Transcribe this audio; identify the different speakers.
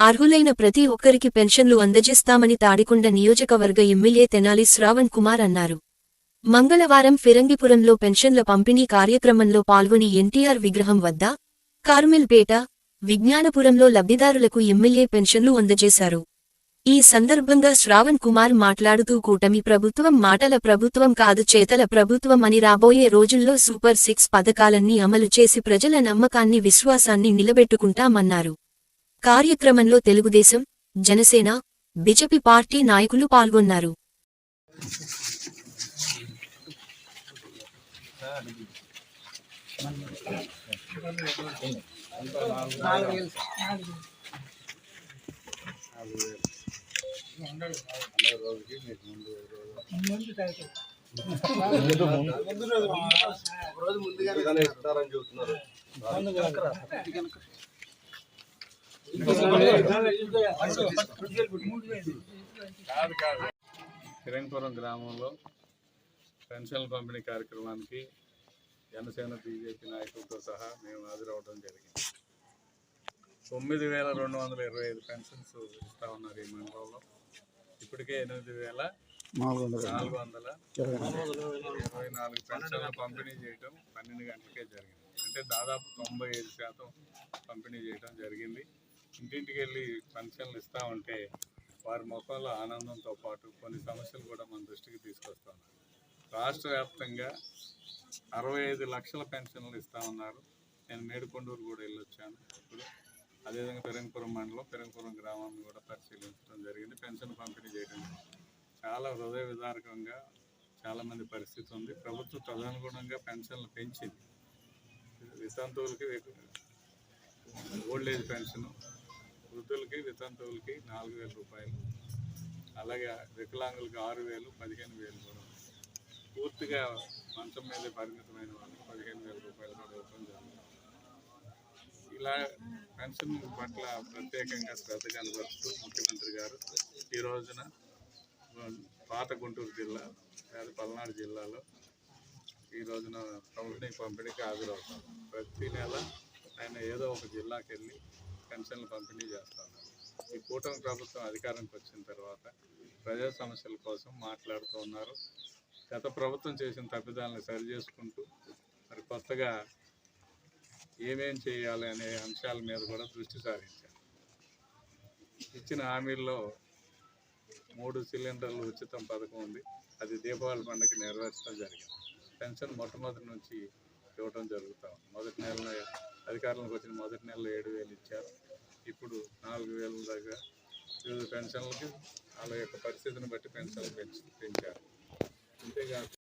Speaker 1: అర్హులైన ప్రతి ఒక్కరికి పెన్షన్లు అందజేస్తామని తాడికొండ నియోజకవర్గ ఎమ్మెల్యే తెనాలి శ్రావణ్ కుమార్ అన్నారు. మంగళవారం ఫిరంగిపురంలో పెన్షన్ల పంపిణీ కార్యక్రమంలో పాల్గొని ఎన్టీఆర్ విగ్రహం వద్ద కార్మెల్పేట విజ్ఞానపురంలో లబ్ధిదారులకు ఎమ్మెల్యే పెన్షన్లు అందజేశారు. ఈ సందర్భంగా శ్రావణ్ కుమార్ మాట్లాడుతూ కూటమి ప్రభుత్వం మాటల ప్రభుత్వం కాదు చేతల ప్రభుత్వం అని రాబోయే రోజుల్లో సూపర్ సిక్స్ పథకాలన్నీ అమలు చేసి ప్రజల నమ్మకాన్ని విశ్వాసాన్ని నిలబెట్టుకుంటామన్నారు. కార్యక్రమంలో తెలుగుదేశం జనసేన బిజెపి పార్టీ నాయకులు పాల్గొన్నారు.
Speaker 2: ముందుగానే ఇస్తారని చెబుతున్నారు.
Speaker 3: కాదు కాదు కిరంగపురం గ్రామంలో పెన్షన్ల పంపిణీ కార్యక్రమానికి జనసేన బీజేపీ నాయకులతో సహా మేము హాజరవడం జరిగింది. తొమ్మిది వేల రెండు వందల ఇరవై ఐదు పెన్షన్స్ ఇస్తా ఉన్నారు ఈ మండలంలో. ఇప్పటికే ఎనిమిది వేల నాలుగు వందల ఇరవై నాలుగు పెన్షన్లు పంపిణీ చేయటం పన్నెండు గంటలకే జరిగింది. అంటే దాదాపు తొంభై ఐదు శాతం పంపిణీ చేయడం జరిగింది. ఇంటింటికి వెళ్ళి పెన్షన్లు ఇస్తా ఉంటే వారి ముఖంలో ఆనందంతో పాటు కొన్ని సమస్యలు కూడా మన దృష్టికి తీసుకొస్తాం రాష్ట్ర వ్యాప్తంగా అరవై ఐదు లక్షల పెన్షన్లు ఇస్తా ఉన్నారు. నేను మేడుకొండూరు కూడా వెళ్ళొచ్చాను ఇప్పుడు. అదేవిధంగా పెరంగపురం మండలం పెరంగపురం గ్రామాన్ని కూడా పరిశీలించడం జరిగింది. పెన్షన్ పంపిణీ చేయడం చాలా హృదయ విదారకంగా చాలామంది పరిస్థితి ఉంది. ప్రభుత్వం తదనుగుణంగా పెన్షన్లు పెంచింది. వితంతువులకి ఓల్డ్ ఏజ్ పెన్షన్ వృద్ధులకి వితంతువులకి నాలుగు వేల రూపాయలు. అలాగే వికలాంగులకి ఆరు వేలు పదిహేను వేలు కూడా పూర్తిగా మంచం మీదే పరిమితమైన వాళ్ళకి పదిహేను వేల రూపాయలు కూడా ఇవ్వడం జరుగుతుంది. ఇలా పెన్షన్ పట్ల ప్రత్యేకంగా శ్రద్ధ కనబరుస్తూ ముఖ్యమంత్రి గారు ఈ రోజున పాత గుంటూరు జిల్లా లేదా పల్నాడు జిల్లాలో ఈ రోజున పంపిణీ పంపిణీకి హాజరవుతాం ప్రతి నెల ఆయన ఏదో ఒక జిల్లాకి వెళ్ళి పెన్షన్లు పంపిణీ చేస్తాను ఈ కూటమి ప్రభుత్వం అధికారంకి వచ్చిన తర్వాత ప్రజా సమస్యల కోసం మాట్లాడుతూ ఉన్నారు. గత ప్రభుత్వం చేసిన తప్పిదాలను సరి చేసుకుంటూ మరి కొత్తగా ఏమేం చేయాలి అనే అంశాల మీద కూడా దృష్టి సారించారు. ఇచ్చిన హామీల్లో మూడు సిలిండర్లు ఉచితం పథకం ఉంది. అది దీపావళి పండుగ నెరవేర్చడం జరిగింది. పెన్షన్ మొట్టమొదటి నుంచి ఇవ్వడం జరుగుతాం మొదటి నెల అధికారంలోకి వచ్చిన మొదటి నెలలో ఏడు వేలు ఇచ్చారు. ఇప్పుడు నాలుగు వేల దాకా వివిధ పెన్షన్లకి వాళ్ళ యొక్క పరిస్థితిని బట్టి పెన్షన్లు పెంచి పెంచారు. అంతేకాదు